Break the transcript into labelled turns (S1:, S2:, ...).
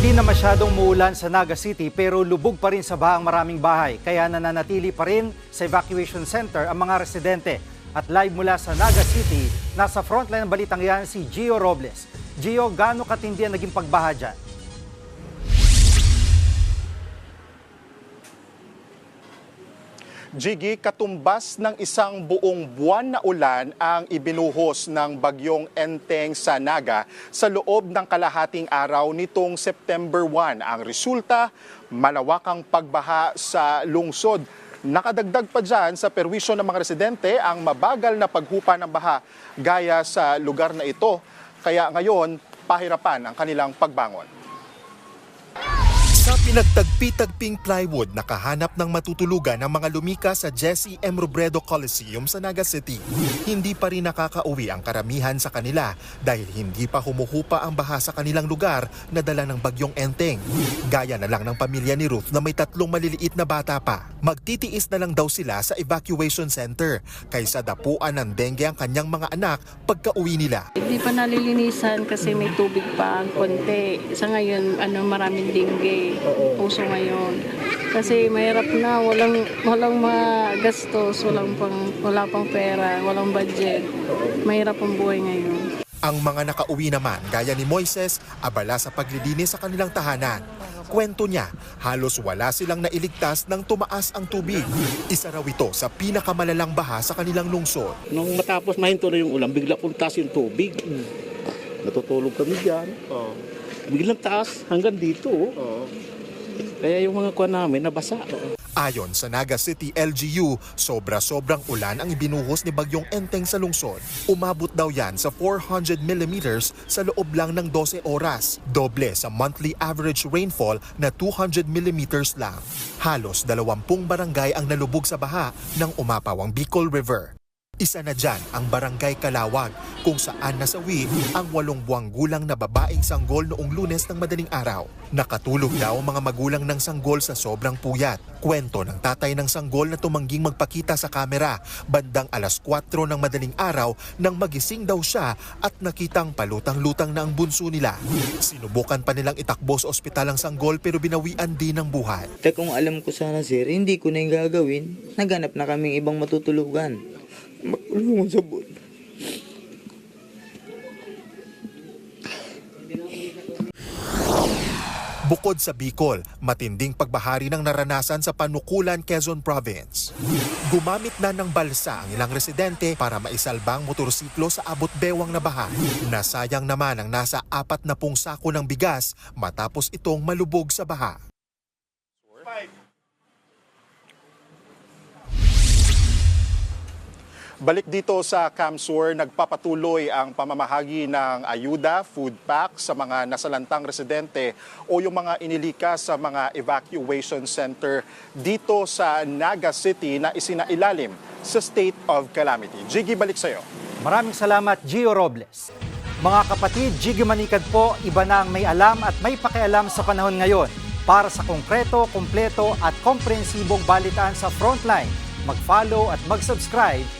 S1: Hindi na masyadong muulan sa Naga City pero lubog pa rin sa baha ang maraming bahay. Kaya nananatili pa rin sa evacuation center ang mga residente. At live mula sa Naga City, nasa frontline ng balitang yan si Gio Robles. Gio, gaano katindi ang naging pagbaha dyan?
S2: Jiggy, katumbas ng isang buong buwan na ulan ang ibinuhos ng bagyong Enteng sa Naga sa loob ng kalahating araw nitong September 1. Ang resulta, malawakang pagbaha sa lungsod. Nakadagdag pa dyan sa perwisyo ng mga residente ang mabagal na paghupa ng baha gaya sa lugar na ito. Kaya ngayon, pahirapan ang kanilang pagbangon.
S3: Sa pinagtagpi-tagping plywood, nakahanap ng matutulugan ng mga lumika sa Jesse M. Robredo Coliseum sa Naga City. Hindi pa rin nakakauwi ang karamihan sa kanila dahil hindi pa humuhupa ang baha sa kanilang lugar na dala ng bagyong Enteng. Gaya na lang ng pamilya ni Ruth na may tatlong maliliit na bata pa. Magtitiis na lang daw sila sa evacuation center kaysa dapuan ng dengue ang kanyang mga anak pagka-uwi nila.
S4: Hindi pa nalilinisan kasi may tubig pa ang konti. Sa ngayon, ano, maraming dengue. Puso ngayon. Kasi mahirap na, walang, walang magastos, walang pang, wala pang pera, walang budget. Mahirap ang buhay ngayon.
S3: Ang mga nakauwi naman, gaya ni Moises, abala sa paglilinis sa kanilang tahanan. Kwento niya, halos wala silang nailigtas nang tumaas ang tubig. Isa raw ito sa pinakamalalang baha sa kanilang lungsod.
S5: Nung matapos mahinto na yung ulan, bigla pong taas yung tubig. Natutulog kami dyan. Biglang taas hanggang dito. oh. Kaya yung mga kuha namin nabasa.
S3: Ayon sa Naga City LGU, sobra-sobrang ulan ang ibinuhos ni Bagyong Enteng sa lungsod. Umabot daw yan sa 400 millimeters sa loob lang ng 12 oras. Doble sa monthly average rainfall na 200 millimeters lang. Halos 20 barangay ang nalubog sa baha ng umapaw ang Bicol River. Isa na dyan ang Barangay Kalawag kung saan nasawi ang walong buwang gulang na babaeng sanggol noong lunes ng madaling araw. Nakatulog daw ang mga magulang ng sanggol sa sobrang puyat. Kwento ng tatay ng sanggol na tumangging magpakita sa kamera bandang alas 4 ng madaling araw nang magising daw siya at nakitang palutang-lutang na ang bunso nila. Sinubukan pa nilang itakbo sa ospital ang sanggol pero binawian din ng buhay.
S6: Kung alam ko sana sir, hindi ko na yung gagawin. Naghanap na kaming ibang matutulugan. Makulungan sa buwan.
S3: Bukod sa Bicol, matinding pagbahari ng naranasan sa Panukulan, Quezon Province. Gumamit na ng balsa ang ilang residente para maisalbang motorsiklo sa abot bewang na baha. Nasayang naman ang nasa apat na pung sako ng bigas matapos itong malubog sa baha.
S2: Balik dito sa Camsur, nagpapatuloy ang pamamahagi ng ayuda, food pack sa mga nasalantang residente o yung mga inilika sa mga evacuation center dito sa Naga City na isinailalim sa state of calamity. Jiggy, balik sa'yo.
S1: Maraming salamat, Gio Robles. Mga kapatid, Jiggy Manikad po, iba na ang may alam at may pakialam sa panahon ngayon. Para sa konkreto, kumpleto at komprehensibong balitaan sa Frontline, mag-follow at mag-subscribe